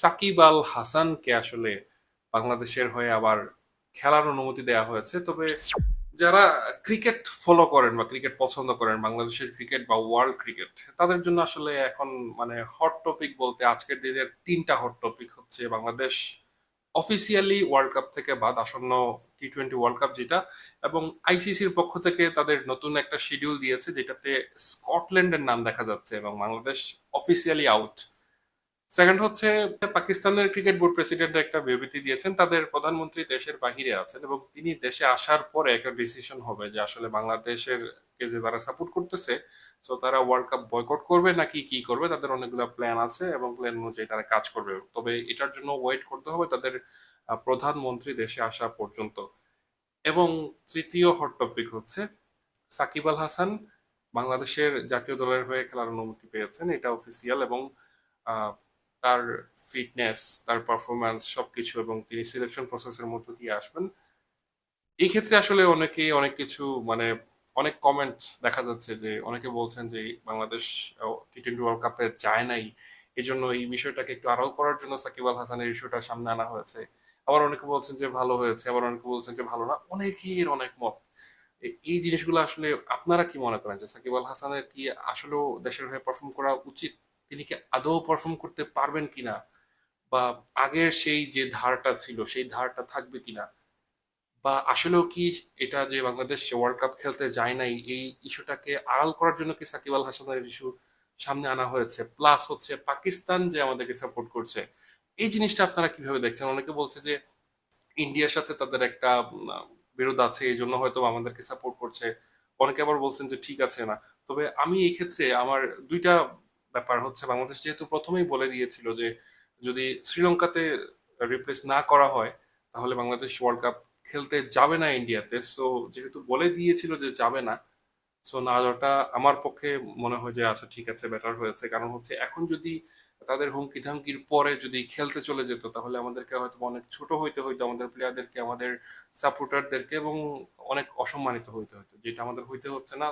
সাকিব আল হাসানকে আসলে বাংলাদেশের হয়ে আবার খেলার অনুমতি দেওয়া হয়েছে। তবে যারা ক্রিকেট ফলো করেন বা ক্রিকেট পছন্দ করেন, বাংলাদেশের ক্রিকেট বা ওয়ার্ল্ড ক্রিকেট তাদের জন্য আসলে এখন মানে হট টপিক বলতে আজকের দিনের তিনটা হট টপিক হচ্ছে বাংলাদেশ অফিসিয়ালি ওয়ার্ল্ড কাপ থেকে বাদ, আসন্ন টি টোয়েন্টি ওয়ার্ল্ড কাপ যেটা, এবং আইসিসির পক্ষ থেকে তাদের নতুন একটা শিডিউল দিয়েছে, যেটাতে স্কটল্যান্ডের নাম দেখা যাচ্ছে এবং বাংলাদেশ অফিসিয়ালি আউট সেকেন্ড হচ্ছে, পাকিস্তানের ক্রিকেট বোর্ড প্রেসিডেন্ট একটা বিবৃতি দিয়েছেন, তাদের প্রধানমন্ত্রী দেশের বাহিরে আছেন এবং তিনি দেশে আসার পরে একটা ডিসিশন হবে যে আসলে বাংলাদেশের কে যে তারা সাপোর্ট করতেছে তো তারা ওয়ার্ল্ড কাপ বয়কট করবে নাকি কি করবে, তাদের অনেকগুলো প্ল্যান আছে এবং প্ল্যান অনুযায়ী তারা কাজ করবে। তবে এটার জন্য ওয়েট করতে হবে তাদের প্রধানমন্ত্রী দেশে আসা পর্যন্ত। এবং তৃতীয় হট টপিক হচ্ছে, সাকিব আল হাসান বাংলাদেশের জাতীয় দলের হয়ে খেলার অনুমতি পেয়েছেন, এটা অফিসিয়াল এবং তার ফিটনেস তার পারফরমেন্স সবকিছু এবং তিনি সিলেকশন প্রসেসের মধ্য দিয়ে আসবেন। এই ক্ষেত্রে আসলে অনেকে অনেক কিছু মানে অনেক কমেন্ট দেখা যাচ্ছে যে, অনেকে বলছেন যে, বাংলাদেশ টি টোয়েন্টি ওয়ার্ল্ড কাপে যায় নাই। এই জন্য এই বিষয়টাকে একটু আড়াল করার জন্য সাকিব আল হাসানের ইস্যুটা সামনে আনা হয়েছে। আবার অনেকে বলছেন যে, ভালো হয়েছে, আবার অনেকে বলছেন যে, ভালো না। অনেকের অনেক মত। এই জিনিসগুলো আসলে আপনারা কি মনে করেন যে, সাকিব আল হাসানের কি আসলেও দেশের হয়ে পারফর্ম করা উচিত? তিনি কি আদৌ পারফর্ম করতে পারবেন কিনা? বা আগের সেই যে ধারটা ছিল, সেই ধারটা থাকবে কিনা? বা আসলেও কি এটা যে বাংলাদেশ ওয়ার্ল্ড কাপ খেলতে যায় নাই, এই ইস্যুটাকে আড়াল করার জন্য কি সাকিব আল হাসানের ইস্যু সামনে আনা হয়েছে? প্লাস হচ্ছে পাকিস্তান যে আমাদেরকে সাপোর্ট করছে, এই জিনিসটা আপনারা কীভাবে দেখছেন? অনেকে বলছে যে ইন্ডিয়ার সাথে তাদের একটা বিরোধ আছে, এই জন্য হয়তো আমাদেরকে সাপোর্ট করছে। অনেকে আবার বলছেন যে ঠিক আছে না। তবে আমি এই ক্ষেত্রে আমার দুইটা ব্যাপার হচ্ছে, বাংলাদেশ যেহেতু প্রথমেই বলে দিয়েছিল যে, যদি শ্রীলঙ্কাতে রিপ্লেস না করা হয়, তাহলে বাংলাদেশ ওয়ার্ল্ড কাপ খেলতে যাবে না ইন্ডিয়াতে সো যেহেতু বলে দিয়েছিল যে যাবে না সো না যাওয়াটা আমার পক্ষে মনে হয় যে আচ্ছা ঠিক আছে বেটার হয়েছে। কারণ হচ্ছে, এখন যদি তাদের হুমকি ধামকির পরে যদি খেলতে চলে যেত, তাহলে আমাদেরকে হয়তো অনেক ছোট হইতে হইতো, আমাদের প্লেয়ারদেরকে আমাদের সাপোর্টারদেরকে এবং অনেক অসম্মানিত হইতে হতো যেটা আমাদের হইতে হচ্ছে না।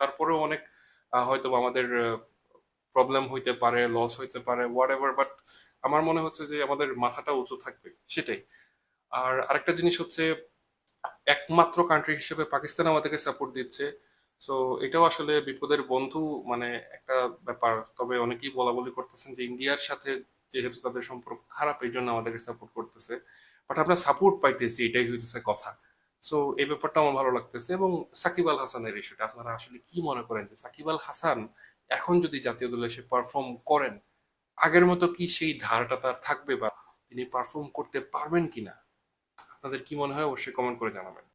তারপরেও অনেক হয়তো আমাদের প্রবলেম হইতে পারে লস হইতে পারে হোয়াট এভার বাট আমার মনে হচ্ছে যে আমাদের মাথাটা উঁচু থাকবে, সেটাই। আর আরেকটা জিনিস হচ্ছে, একমাত্র কান্ট্রি হিসেবে পাকিস্তান আমাদেরকে সাপোর্ট দিচ্ছে সো এটাও আসলে বিপদের বন্ধু মানে একটা ব্যাপার। তবে অনেকেই বলা বলি করতেছেন যে ইন্ডিয়ার সাথে যেহেতু তাদের সম্পর্ক খারাপ, এই জন্য আমাদেরকে সাপোর্ট করতেছে। বাট আমরা সাপোর্ট পাইতেছি, এটাই হইতেছে কথা। সো এই ব্যাপারটা আমার ভালো লাগতেছে। এবং সাকিব আল হাসানের ইস্যুটা আপনারা আসলে কি মনে করেন যে সাকিব আল হাসান এখন যদি জাতীয় দলে সে পারফর্ম করেন, আগের মতো কি সেই ধারাটা তার থাকবে বা তিনি পারফর্ম করতে পারবেন কিনা? আপনাদের কি মনে হয়? অবশ্যই কমেন্ট করে জানাবেন।